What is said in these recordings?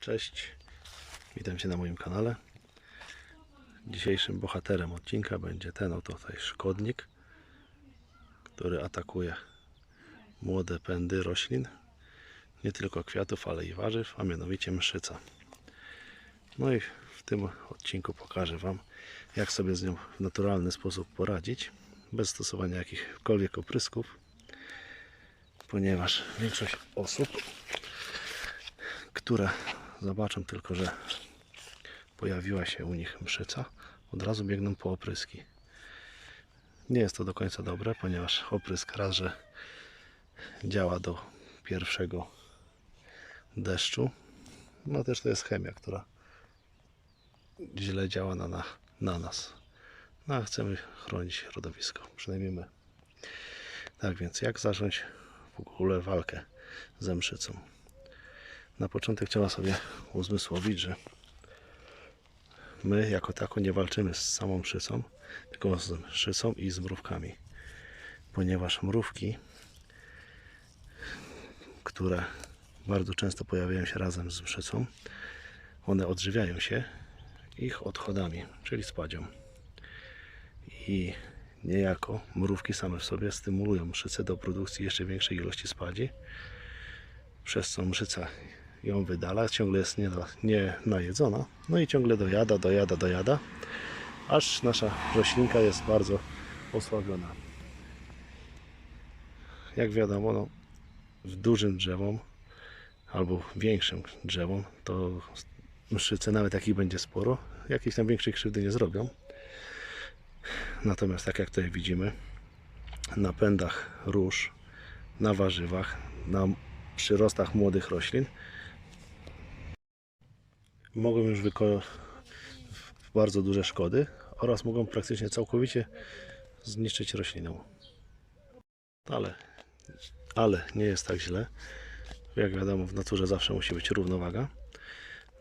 Cześć, witam Cię na moim kanale. Dzisiejszym bohaterem odcinka będzie ten oto tutaj szkodnik, który atakuje młode pędy roślin, nie tylko kwiatów, ale i warzyw, a mianowicie mszyca. No i w tym odcinku pokażę Wam, jak sobie z nią w naturalny sposób poradzić, bez stosowania jakichkolwiek oprysków, ponieważ większość osób które zobaczą tylko, że pojawiła się u nich mszyca, od razu biegną po opryski. Nie jest to do końca dobre, ponieważ oprysk raz, że działa do pierwszego deszczu, no też to jest chemia, która źle działa na, na, na nas. No a chcemy chronić środowisko, przynajmniej my. Tak więc, jak zacząć w ogóle walkę ze mszycą? Na początek trzeba sobie uzmysłowić, że my jako tako nie walczymy z samą mszycą, tylko z mszycą i z mrówkami. Ponieważ mrówki, które bardzo często pojawiają się razem z mszycą, one odżywiają się ich odchodami, czyli spadzią. I niejako mrówki same w sobie stymulują mszycę do produkcji jeszcze większej ilości spadzi, przez co mszyca ją wydala, ciągle jest nie, nie najedzona, no i ciągle dojada, dojada, dojada, aż nasza roślinka jest bardzo osłabiona. Jak wiadomo, no, w dużym drzewom albo większym drzewom, to mszyce, nawet jakich będzie sporo, jakiejś tam większej krzywdy nie zrobią. Natomiast tak jak tutaj widzimy, na pędach róż, na warzywach, na przyrostach młodych roślin mogą już wykonać bardzo duże szkody oraz mogą praktycznie całkowicie zniszczyć roślinę. Ale, ale nie jest tak źle. Jak wiadomo, w naturze zawsze musi być równowaga.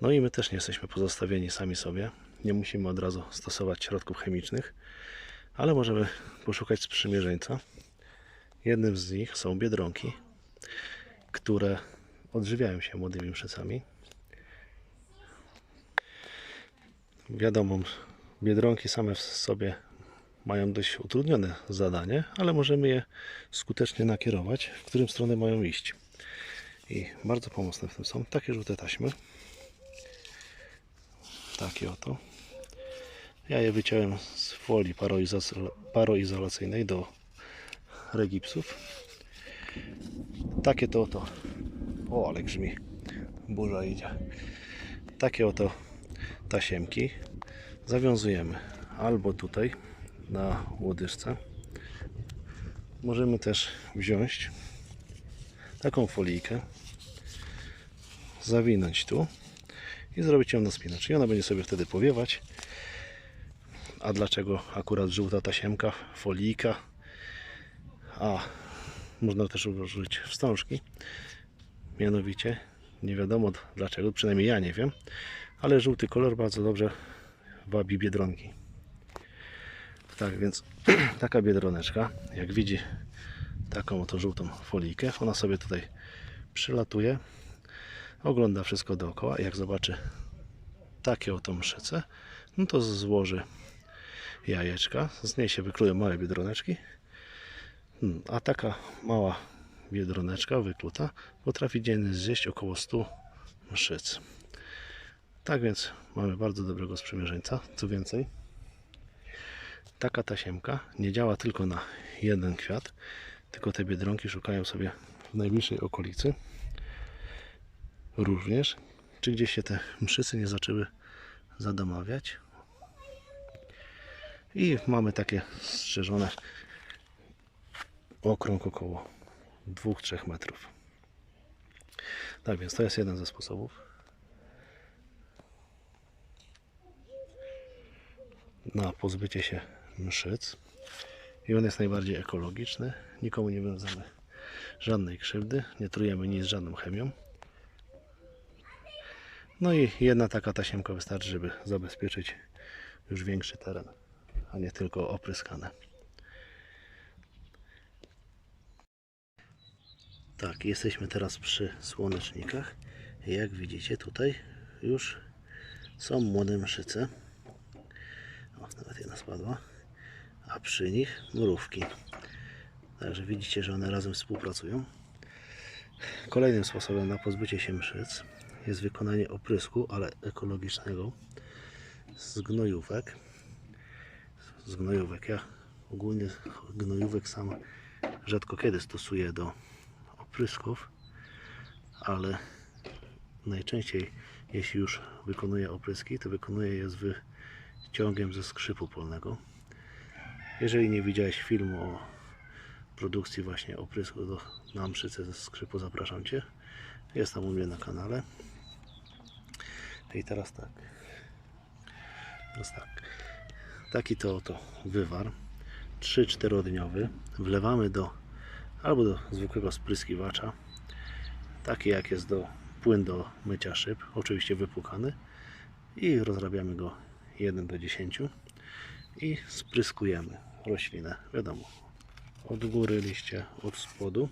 No i my też nie jesteśmy pozostawieni sami sobie. Nie musimy od razu stosować środków chemicznych, ale możemy poszukać sprzymierzeńca. Jednym z nich są biedronki, które odżywiają się młodymi mszycami. Wiadomo, biedronki same w sobie mają dość utrudnione zadanie, ale możemy je skutecznie nakierować, w którym stronę mają iść. I bardzo pomocne w tym są takie żółte taśmy. Takie oto. Ja je wyciąłem z folii paroizo- paroizolacyjnej do regipsów. Takie to oto. O, ale grzmi. Burza idzie. Takie oto tasiemki zawiązujemy albo tutaj na łodyżce. Możemy też wziąć taką folijkę, zawinąć tu i zrobić ją na spinacz. I ona będzie sobie wtedy powiewać. A dlaczego akurat żółta tasiemka, folijka, a można też użyć wstążki. Mianowicie, nie wiadomo dlaczego, przynajmniej ja nie wiem, ale żółty kolor bardzo dobrze wabi biedronki. Tak więc taka biedroneczka, jak widzi taką oto żółtą folijkę, ona sobie tutaj przylatuje, ogląda wszystko dookoła jak zobaczy takie oto mszyce, no to złoży jajeczka, z niej się wyklują małe biedroneczki, Hmm, a taka mała biedroneczka wykluta potrafi dziennie zjeść około 100 mszyc. Tak więc mamy bardzo dobrego sprzymierzeńca. Co więcej, taka tasiemka nie działa tylko na jeden kwiat, tylko te biedronki szukają sobie w najbliższej okolicy również, czy gdzieś się te mszycy nie zaczęły zadomawiać. I mamy takie strzeżone okrąg około 2-3 metrów. Tak więc to jest jeden ze sposobów. Na pozbycie się mszyc i on jest najbardziej ekologiczny. Nikomu nie wiązamy żadnej krzywdy, nie trujemy nic żadną chemią. No i jedna taka tasiemka wystarczy, żeby zabezpieczyć już większy teren, a nie tylko opryskane. Tak, jesteśmy teraz przy słonecznikach. Jak widzicie tutaj już są młode mszyce. O, nawet jedna spadła. A przy nich mrówki. Także widzicie, że one razem współpracują. Kolejnym sposobem na pozbycie się mszyc jest wykonanie oprysku, ale ekologicznego z gnojówek. Z gnojówek. Ja ogólnie gnojówek sam rzadko kiedy stosuję do oprysków, ale najczęściej jeśli już wykonuję opryski, to wykonuję je z wyciągiem ze skrzypu polnego. Jeżeli nie widziałeś filmu o produkcji właśnie oprysku do, na mszyce ze skrzypu, zapraszam Cię. Jest tam u mnie na kanale. I teraz tak. Teraz tak. Taki to oto wywar. 3-4 dniowy. Wlewamy do albo do zwykłego spryskiwacza. Taki jak jest do płyn do mycia szyb, oczywiście wypłukany. I rozrabiamy go 1 do 10 i spryskujemy roślinę. Wiadomo, od góry liście, od spodu.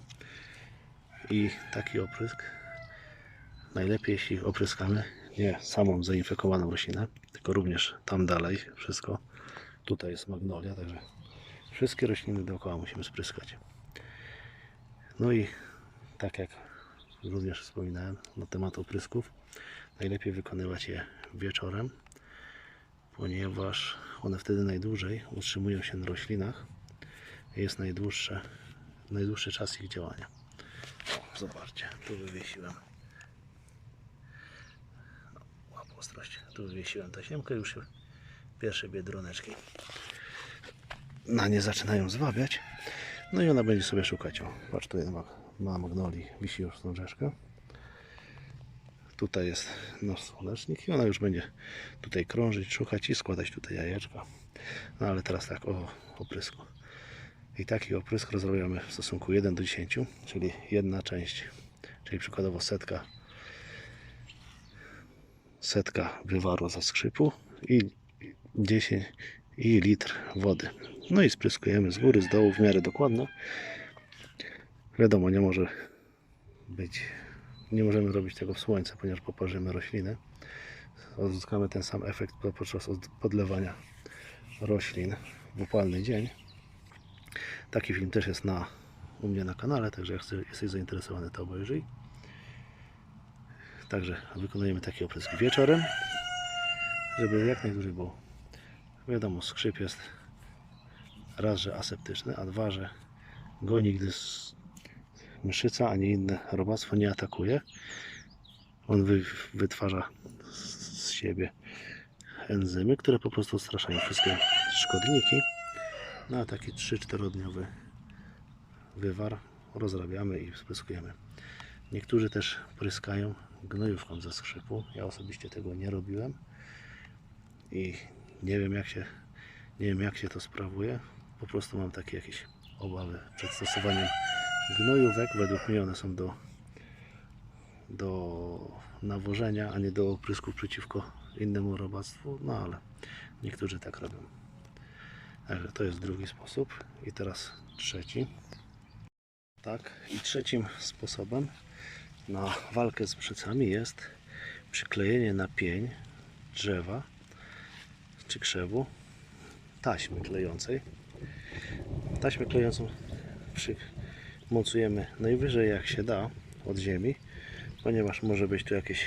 I taki oprysk najlepiej jeśli opryskamy nie samą zainfekowaną roślinę, tylko również tam dalej wszystko. Tutaj jest magnolia, także wszystkie rośliny dookoła musimy spryskać. No i tak jak również wspominałem na temat oprysków, najlepiej wykonywać je wieczorem, ponieważ one wtedy najdłużej utrzymują się na roślinach. Jest najdłuższe, najdłuższy czas ich działania. O, zobaczcie, tu wywiesiłem. Łap ostrość. Tu wywiesiłem tasiemkę, już pierwsze biedroneczki na nie zaczynają zwabiać. No i ona będzie sobie szukać. O, patrz, tutaj ma, ma wisi już sążeczka. Tutaj jest nasz słonecznik i ona już będzie tutaj krążyć, szukać i składać tutaj jajeczka. No ale teraz tak, o oprysku. I taki oprysk rozrobiamy w stosunku 1 do 10, czyli jedna część, czyli przykładowo setka setka wywaru za skrzypu i 10 i litr wody. No i spryskujemy z góry, z dołu w miarę dokładnie. Wiadomo, nie może być, nie możemy robić tego w słońcu, ponieważ poparzymy rośliny. Uzyskamy ten sam efekt podczas od- podlewania roślin w upalny dzień. Taki film też jest na, u mnie na kanale, także jak jesteś zainteresowany, to obejrzyj. Także wykonujemy taki oprysk wieczorem, żeby jak najdłużej było. Wiadomo, skrzyp jest raz, że aseptyczny, a dwa, że go nigdy s- mszyca ani inne robactwo nie atakuje. On wy, wytwarza z siebie enzymy, które po prostu odstraszają wszystkie szkodniki. No a taki 3-4 dniowy wywar rozrabiamy i spryskujemy. Niektórzy też pryskają gnojówką ze skrzypu. Ja osobiście tego nie robiłem i nie wiem jak się, nie wiem jak się to sprawuje. Po prostu mam takie jakieś obawy przed stosowaniem gnojówek. Według mnie one są do, do nawożenia, a nie do oprysków przeciwko innemu robactwu. No ale niektórzy tak robią. Także to jest drugi sposób. I teraz trzeci. Tak, i trzecim sposobem na walkę z mszycami jest przyklejenie na pień drzewa czy krzewu taśmy klejącej. Taśmę klejącą przymocujemy najwyżej jak się da od ziemi, ponieważ może być tu jakieś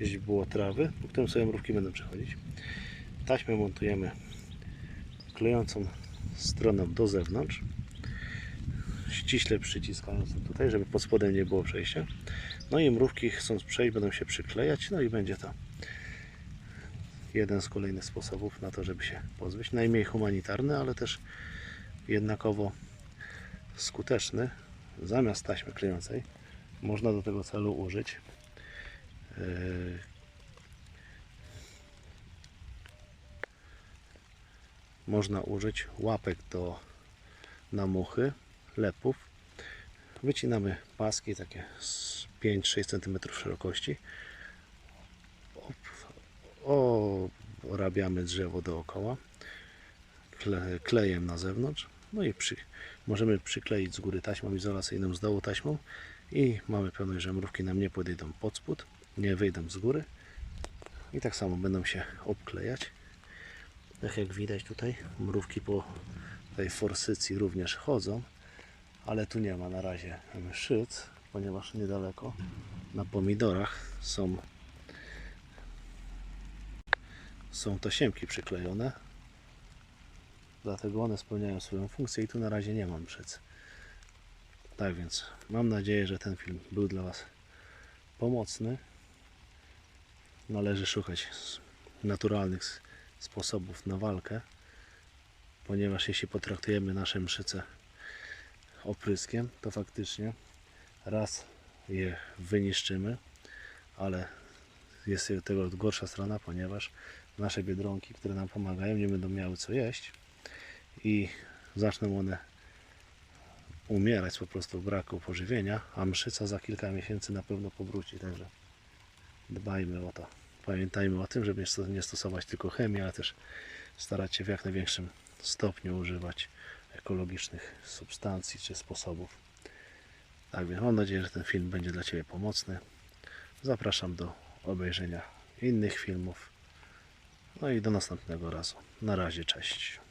źdźbło trawy, po którym sobie mrówki będą przechodzić. Taśmę montujemy klejącą stronę do zewnątrz, ściśle przyciskając ją tutaj, żeby pod spodem nie było przejścia. No i mrówki chcąc przejść będą się przyklejać, no i będzie to jeden z kolejnych sposobów na to, żeby się pozbyć. Najmniej humanitarny, ale też jednakowo skuteczny. Zamiast taśmy klejącej można do tego celu użyć yy, można użyć łapek do namuchy, lepów. Wycinamy paski takie z 5-6 cm szerokości. Orabiamy drzewo dookoła kle, klejem na zewnątrz. No i przy, możemy przykleić z góry taśmą izolacyjną, z dołu taśmą i mamy pewność, że mrówki nam nie podejdą pod spód, nie wyjdą z góry i tak samo będą się obklejać. Tak jak widać tutaj, mrówki po tej forsycji również chodzą, ale tu nie ma na razie mszyc, ponieważ niedaleko na pomidorach są są tasiemki przyklejone dlatego one spełniają swoją funkcję i tu na razie nie mam mszyc tak więc mam nadzieję, że ten film był dla Was pomocny. Należy szukać naturalnych sposobów na walkę ponieważ jeśli potraktujemy nasze mszyce opryskiem, to faktycznie raz je wyniszczymy, ale jest tego gorsza strona, ponieważ nasze biedronki, które nam pomagają, nie będą miały co jeść i zaczną one umierać po prostu w braku pożywienia, a mszyca za kilka miesięcy na pewno powróci, także dbajmy o to. Pamiętajmy o tym, żeby nie sto- nie stosować tylko chemii, ale też starać się w jak największym stopniu używać ekologicznych substancji czy sposobów. Tak więc mam nadzieję, że ten film będzie dla Ciebie pomocny. Zapraszam do obejrzenia innych filmów. No i do następnego razu. Na razie, cześć.